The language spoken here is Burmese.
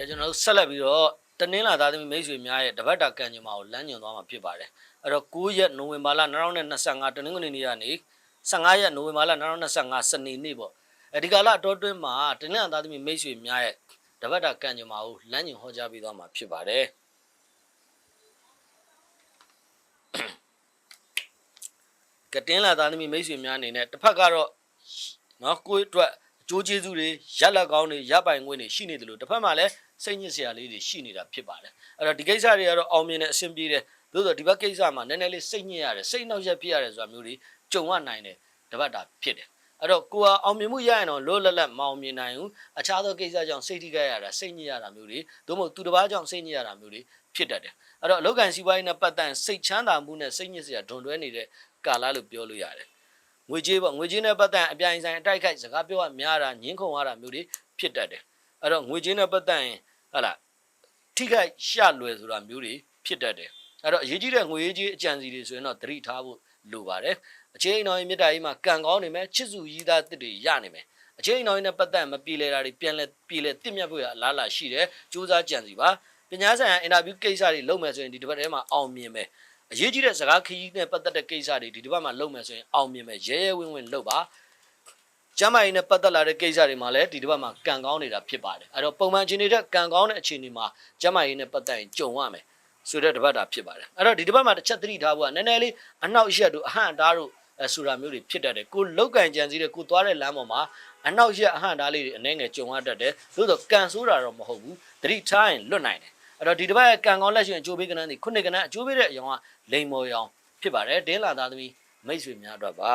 ကဲကျွန်တော်တို့ဆက်လက်ပြီးတော့တနင်္လာသားသမီးမိတ်ဆွေများရဲ့တပတ်တာကံကြမ္မာကိုလမ်းညွှန်သွားမှာဖြစ်ပါတယ်အဲ့တော့9ရက်နိုဝင်ဘာလ2025တနင်္ဂနွေနေ့ကနေ15ရက်နိုဝင်ဘာလ2025စနေနေ့ပေါ့အဲဒီကာလအတော်တွင်းမှာတနင်္လာသားသမီးမိတ်ဆွေများရဲ့တပတ်တာကံကြမ္မာကိုလမ်းညွှန်ဟောကြားပေးသွားမှာဖြစ်ပါတယ်ကတင်းလာသားသမီးမိတ်ဆွေများအနေနဲ့တစ်ဖက်ကတော့နော်ကိုယ့်အတွက်အကျိုးကျေးဇူးတွေရက်လက်ကောင်းတွေရပ်ပိုင်ခွင့်တွေရှိနေတယ်လို့တစ်ဖက်မှာလည်း စိတ်ညစ်စရာလေးတွေရှိနေတာဖြစ်ပါတယ်အဲ့တော့ဒီကိစ္စတွေကတော့အောင်မြင်တဲ့အဆင်ပြေတယ်သို့သောဒီဘက်ကိစ္စမှာနည်းနည်းလေးစိတ်ညစ်ရတယ်စိတ်နှောက်ယှက်ဖြစ်ရတယ်ဆိုတာမျိုးတွေကြုံရနိုင်တယ်တပတ်တာဖြစ်တယ်အဲ့တော့ကိုကအောင်မြင်မှုရရင်တော့လောလတ်လတ်မအောင်မြင်နိုင်ဘူးအခြားသောကိစ္စကြောင့်စိတ်ထိခိုက်ရတာစိတ်ညစ်ရတာမျိုးတွေသို့မဟုတ်သူတစ်ပါးကြောင့်စိတ်ညစ်ရတာမျိုးတွေဖြစ်တတ်တယ်အဲ့တော့အလောက်ကန်စီးပွားရေးနဲ့ပတ်သက်ရင်စိတ်ချမ်းသာမှုနဲ့စိတ်ညစ်စရာဒွန်တွဲနေတဲ့ကာလလို့ပြောလို့ရတယ်ငွေကြေးပေါ့ငွေကြေးနဲ့ပတ်သက်ရင်အပြိုင်ဆိုင်အတိုက်ခိုက်စကားပြောရများတာညှင်းခုန်ရတာမျိုးတွေဖြစ်တတ်တယ်အဲ့တော့ငွေကြေးနဲ့ပတ်သက်ရင် ဟလာထိခိုက်ရှလွယ်ဆိုတာမျိုးတွေဖြစ်တတ်တယ်အဲ့တော့အရေးကြီးတဲ့ငွေရေးကြီးအကြံစီတွေဆိုရင်တော့သတိထားဖို့လိုပါတယ်အချင်းအိမ်တော်ရဲ့မြတ်တာကြီးမှာကံကောင်းနေမယ်ချစ်စုရည်သားတစ်တွေရနေမယ်အချင်းအိမ်တော်ရဲ့နဲ့ပတ်သက်မပြေလဲတာတွေပြန်လဲပြေလဲတင့်မြတ်ဖို့ရအလားလာရှိတယ်စူးစမ်းကြံစီပါပညာဆိုင်ရာအင်တာဗျူးကိစ္စတွေလုပ်မယ်ဆိုရင်ဒီတစ်ပတ်ထဲမှာအောင်မြင်မယ်အရေးကြီးတဲ့စကားခရီးနဲ့ပတ်သက်တဲ့ကိစ္စတွေဒီတစ်ပတ်မှာလုပ်မယ်ဆိုရင်အောင်မြင်မယ်ရဲရဲဝင်းဝင်းလုပ်ပါ ကျမ်းမာရေးနဲ့ပတ်သက်လာတဲ့ကိစ္စတွေမှာလည်းဒီတစ်ပတ်မှာကံကောင်းနေတာဖြစ်ပါတယ်အဲ့တော့ပုံမှန်အခြေအနေတဲ့ကံကောင်းတဲ့အခြေအနေမှာကျမ်းမာရေးနဲ့ပတ်သက်ရင်ကြုံရမယ်ဆိုတဲ့တစ်ပတ်တာဖြစ်ပါတယ်အဲ့တော့ဒီတစ်ပတ်မှာတစ်ချက်သတိထားဖို့ကနည်းနည်းလေးအနောက်အရက်တို့အဟန့်အတားတို့အဲဆိုတာမျိုးတွေဖြစ်တတ်တယ်ကိုလောက်ကန်ကြံစည်တဲ့ကိုသွားတဲ့လမ်းပေါ်မှာအနောက်ရက်အဟန့်အတားလေးတွေအနှဲငယ်ကြုံရတတ်တယ်သို့တော့ကံဆိုးတာတော့မဟုတ်ဘူးသတိထားရင်လွတ်နိုင်တယ်အဲ့တော့ဒီတစ်ပတ်ရဲ့ကံကောင်းလက်ရှင်အကျိုးပေးကဏ္ဍတွေခုနှစ်ကဏ္ဍအကျိုးပေးတဲ့အကြောင်းကလိန်မော်ရောင်ဖြစ်ပါတယ်ဒင်းလာသားသမီးမိတ်ဆွေများအတွက်ပါ